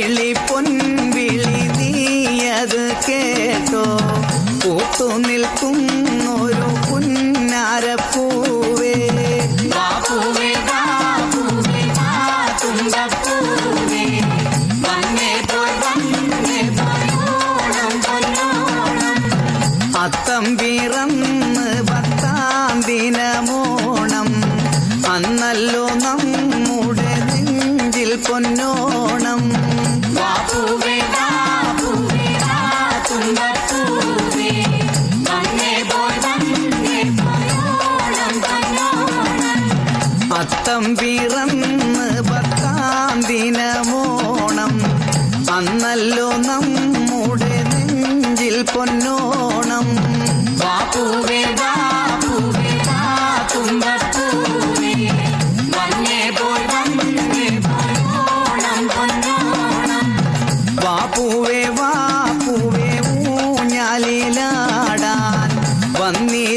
പൂവിളി പൊൻവിളി നീയത് കേട്ടോ. പൂത്തു നിൽക്കുന്നൊരു പുന്നാരപ്പൂവേ. ബാപ്പൂവേ ബാപ്പൂവേ തുമ്പപ്പൂവേ വന്നേ പോയി വന്നേ പോയോണം പൊന്നോണം. അത്തം പിറന്ന് പത്താം ദിനമോണം. അന്നല്ലോ നമ്മുടെ പൊന്നോണം. അത്തം പിറന്ന് പത്താം ദിനമോണം. അന്നല്ലോ നമ്മുടെ നെഞ്ചിൽ പൊന്നോണം. വാപ്പൂവേ വാ പൂവേ വാ പൂവേ ഊഞ്ഞാലിലാടാൻ വന്നി.